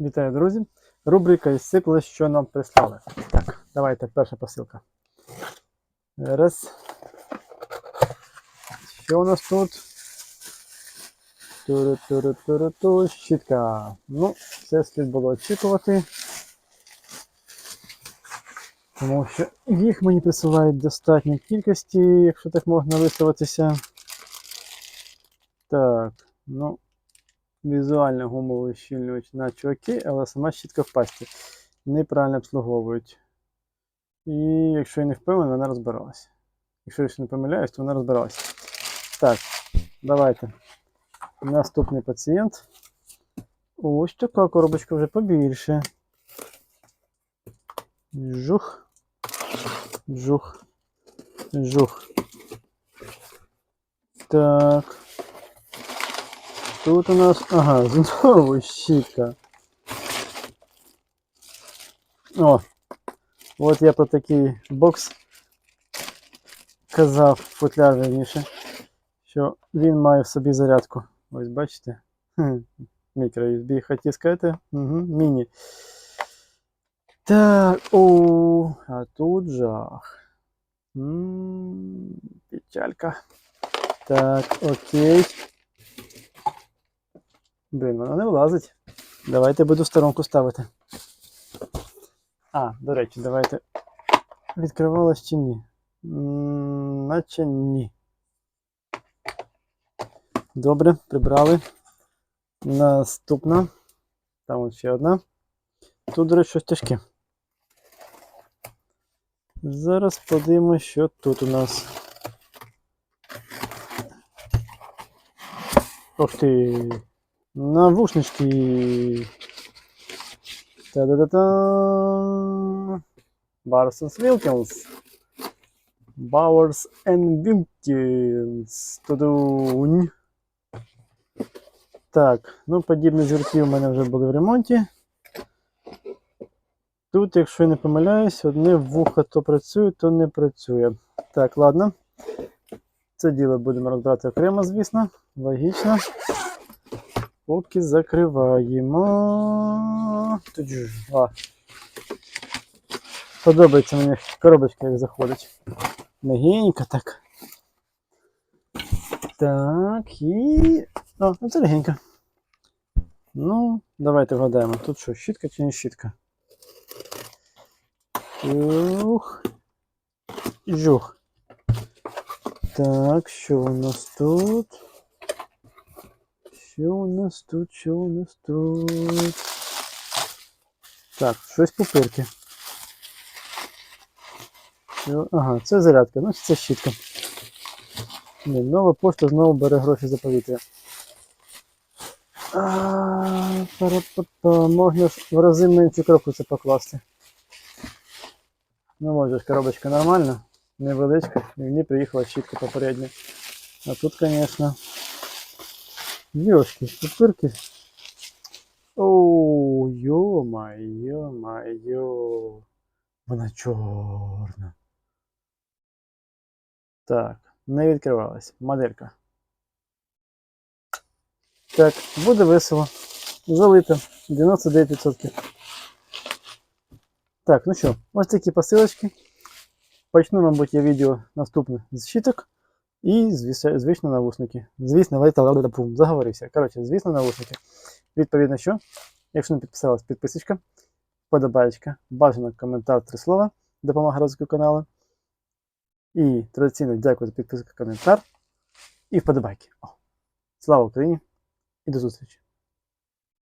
Вітаю, друзі! Рубрика із цикла, що нам прислали. Так, давайте перша посилка. Раз. Що у нас тут? Туру-туру-туру-ту, щітка. Ну, це слід було очікувати. Тому що їх мені присилають в достатній кількості, якщо так можна висловитися. Так, ну, візуально гумовий щільнювач наче окей, але сама щітка в пасті неправильно обслуговують. І якщо я не впевнений, вона розбиралася. Якщо я ще не помиляюсь, то вона розбиралася. Так, давайте. Наступний пацієнт. Ось така коробочка вже побільше. Жух. Жух. Жух. Так. Тут у нас. Ага, знову щітка. О! От я про такий бокс казав футляр раніше, що він має в собі зарядку. Ось бачите? Мікро USB хотів сказати. Угу, міні. Так, о, а тут жах. М, Печалька. Так, окей. Блін, вона не влазить. Давайте буду сторонку ставити. А, до речі, давайте. Відкривалась чи ні? Наче ні. Добре, прибрали. Наступна. Там ще одна. Тут, до речі, щось тяжке. Зараз подивимось, що тут у нас. Ух ти! Навушнички. Та-да-да-да. Барсенс Вілкінс. Bowers and Wilkins. Тудунь. Так, ну подібні зірки у мене вже були в ремонті. Тут, якщо я не помиляюсь, одне вухо то працює, то не працює. Так, ладно. Це діло будемо розбирати окремо, звісно. Логічно. Поки закриваємо. Тут ж, а. Подобається мені коробочка, як заходить. Легенько так. Так, і. О, ну це легенько. Ну, давайте вгадаємо. Тут що, щітка чи не щітка? Ух. Жух. Так, що у нас тут? Що у нас тут? Що у нас тут? Так, щось пупирки. Що? Ага, це зарядка, ну це щітка. Ні, нова пошта знову бере гроші за повітря. А, Можна ж в рази меншу коробку це покласти. Ну, може коробочка нормальна, невеличка, і в ній приїхала щітка попередня. А тут, звісно. Йошки, пупирки. Оу, йо-майо, майо. Вона чорна. Так, не відкривалась. Моделька. Так, буде весело. Залито. 99%. Так, ну що, ось такі посилочки. Почну, мабуть, я відео наступне з щиток. І, звіс- звісно, навушники. Звісно, лайта, пум, заговорився. Коротше, звісно, навушники. Відповідно, що, якщо не підписалась, підписочка, подобаєчка, бажано коментар, три слова, допомога розвитку каналу. І традиційно дякую за підписку, коментар і вподобайки. О. Слава Україні і до зустрічі!